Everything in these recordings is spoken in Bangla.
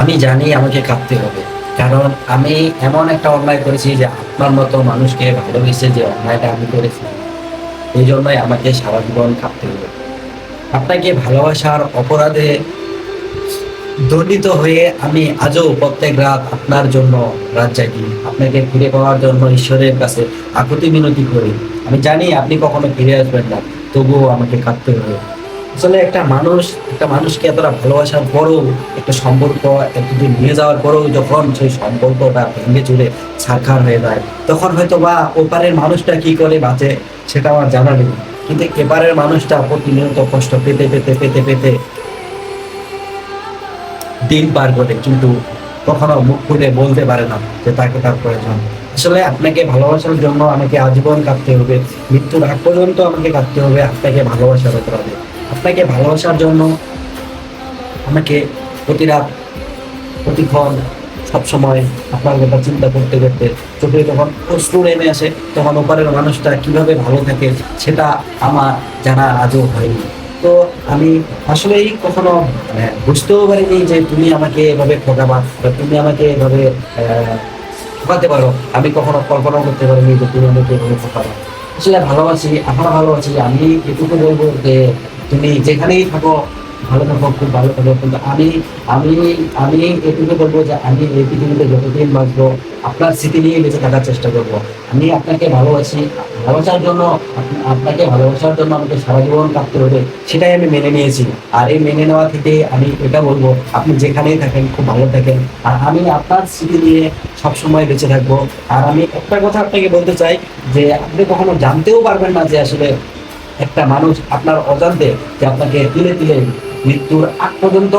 আমি জানি আমাকে কাঁদতে হবে। কারণ আমি এমন একটা অন্যায় করেছি যে আপনার মতো মানুষকে ভালোবেসে যে অন্যায়টা আমি করেছি, এই জন্যই আমাকে সারা জীবন কাঁদতে হবে। আপনাকে ভালোবাসার অপরাধে দণ্ডিত হয়ে আমি আজও প্রত্যেক রাত আপনার জন্য রাত জাগি। আপনাকে ফিরে পাওয়ার জন্য ঈশ্বরের কাছে আকুতি মিনতি করি। আমি জানি আপনি কখনো ফিরে আসবেন না, তবুও আমাকে কাঁদতে হবে। আসলে একটা মানুষ, একটা মানুষকে এতটা ভালোবাসার পরেও, একটা সম্পর্ক এতদিন নিয়ে যাওয়ার পরেও যখন সেই সম্পর্কটা ভেঙে চুরে ছারখার হয়ে যায়, তখন হয়তো বা ওপারের মানুষটা কি করে বাঁচে সেটা আমার জানা নেই। কিন্তু এপারের মানুষটা প্রতিনিয়ত কষ্ট পেতে পেতে পেতে পেতে দিন পার করে, কিন্তু কখনো মুখ খুলে বলতে পারে না যে তাকে তার প্রয়োজন। আসলে আপনাকে ভালোবাসার জন্য আমাকে আজীবন কাঁদতে হবে, মৃত্যুর আগ পর্যন্ত আমাকে কাঁদতে হবে, আপনাকে ভালোবাসা ভালোবাসার অপরাধে আপনাকে ভালোবাসার জন্য আমাকে প্রতি রাত প্রতিক্ষণ সবসময় আপনার কথা চিন্তা করতে করতে চোখে যখন অশ্রু নেমে আসে তখন ওপারের মানুষটা কীভাবে ভালো থাকে সেটা আমার জানা আজও হয়নি। তো আমি আসলেই কখনো মানে, বুঝতেও পারিনি যে তুমি আমাকে এভাবে ঠকাবা বা তুমি আমাকে এভাবে ঠকাতে পারো। আমি কখনো কল্পনাও করতে পারিনি যে তুমি আমাকে এভাবে ঠকাবা। আসলে ভালোবাসি আমরা ভালোবাসি আমি এটুকু বলব যে তুমি যেখানেই থাকো, ভালো থাকো, খুব ভালো থাকো। কিন্তু আমি আমি আমি এটুকু বলব যে আমি এই পৃথিবীতে যতদিন বাঁচবো, আপনার স্মৃতি নিয়ে বেঁচে থাকার চেষ্টা করব। আমি আপনাকে ভালোবাসি। ভালোবাসার জন্য আপনাকে ভালোবাসার জন্য আমাকে সারা জীবন কাঁদতে হবে, সেটাই আমি মেনে নিয়েছি। আর এই মেনে নেওয়া থেকে আমি এটা বলব, আপনি যেখানেই থাকেন, খুব ভালো থাকেন। আর আমি আপনার স্মৃতি নিয়ে সবসময় বেঁচে থাকব। আর আমি একটা কথা আপনাকে বলতে চাই, যে আপনি কখনো জানতেও পারবেন না যে আসলে একটা মানুষ আপনার অজান্তে যে আপনাকে তিলে তিলে মৃত্যুর আগ পর্যন্ত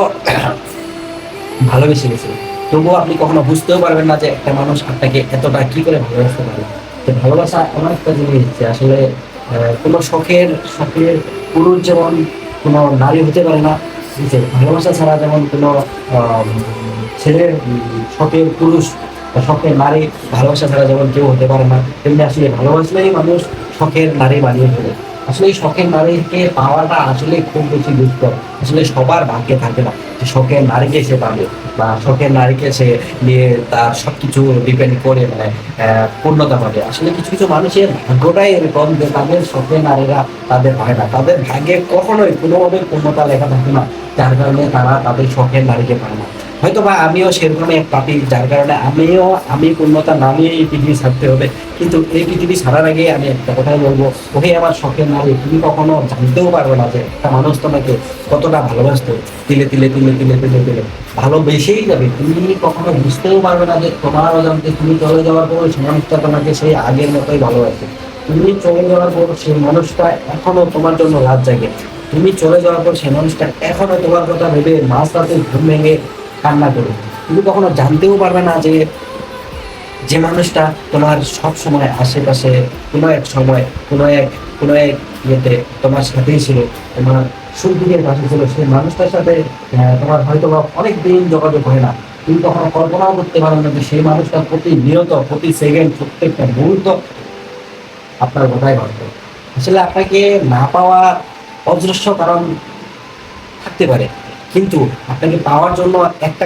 ভালোবেসে গেছে। তবুও আপনি কখনো বুঝতেও পারবেন না যে একটা মানুষ আপনাকে এতটা কি করে ভালোবাসতে পারে। তো ভালোবাসা এমন একটা জিনিস যে আসলে কোনো শখের শখের পুরুষ যেমন কোনো নারী হতে পারে না ভালোবাসা ছাড়া যেমন কোনো ছেলের শখের পুরুষ শখের নারী ভালোবাসা ছাড়া যেমন কেউ হতে পারে না, তেমনি আসলে ভালোবাসলেই মানুষ শখের নারী বানিয়ে ফেলে। আসলে শখের নারীকে পাওয়াটা আসলে খুব বেশি দুষ্কর। আসলে সবার ভাগ্যে থাকে না যে শখের নারীকে সে পাবে বা শখের নারীকে সে নিয়ে তার সবকিছু ডিপেন্ড করে মানে পূর্ণতা পাবে। আসলে কিছু কিছু মানুষের ভাগ্যটাই এরকম যে তাদের শখের নারীরা তাদের হয় না। তাদের ভাগ্যে কখনোই কোনোভাবে পূর্ণতা লেখা থাকে না। যার কারণে তারা তাদের শখের নারীকে পায় না। হয়তো বা আমিও সেরকমই এক পাপি, যার কারণে আমিও, আমি পূর্ণতা না নিয়ে এই পৃথিবী ছাড়তে হবে। কিন্তু এই পৃথিবী ছাড়ার আগে আমি একটা কথাই বলব, ওহে আমার শখের নারী, তুমি কখনো জানতেও পারবে না যে একটা মানুষ তোমাকে কতটা ভালোবাসতো। তিলে তিলে তিলে তিলে তিলে তিলে। ভালোবেসেই যাবে। তুমি কখনো বুঝতেও পারবে না যে তোমার অজান্তে তুমি চলে যাওয়ার পর সেই মানুষটা তোমাকে সেই আগের মতোই ভালোবাসে। তুমি চলে যাওয়ার পর সেই মানুষটা এখনও তোমার জন্য রাত জাগে। তুমি চলে যাওয়ার পর সেই মানুষটা এখনও তোমার কথা ভেবে মাঝ রাতে ঘুম ভেঙে কান্না করে। তুমি কখনো জানতেও পারবে না যে যে মানুষটা তোমার সব সময় আশেপাশে, কোনো এক সময়, কোনো এক কোনো এক ইয়েতে তোমার সাথেই ছিল, তোমার সুখ দিনের পাশে ছিল। সেই মানুষটার সাথে তোমার হয়তো বা অনেক দিন যোগাযোগ হয় না। তুমি কখনো কল্পনাও করতে পারো না যে সেই মানুষটা প্রতি নিয়ত প্রতি সেকেন্ড প্রত্যেকটা মুহূর্ত আপনার কথাই ভাবতো আসলে আপনাকে না পাওয়া অদৃশ্য কারণ থাকতে পারে। কিন্তু আপনাকে পাওয়ার জন্য একটা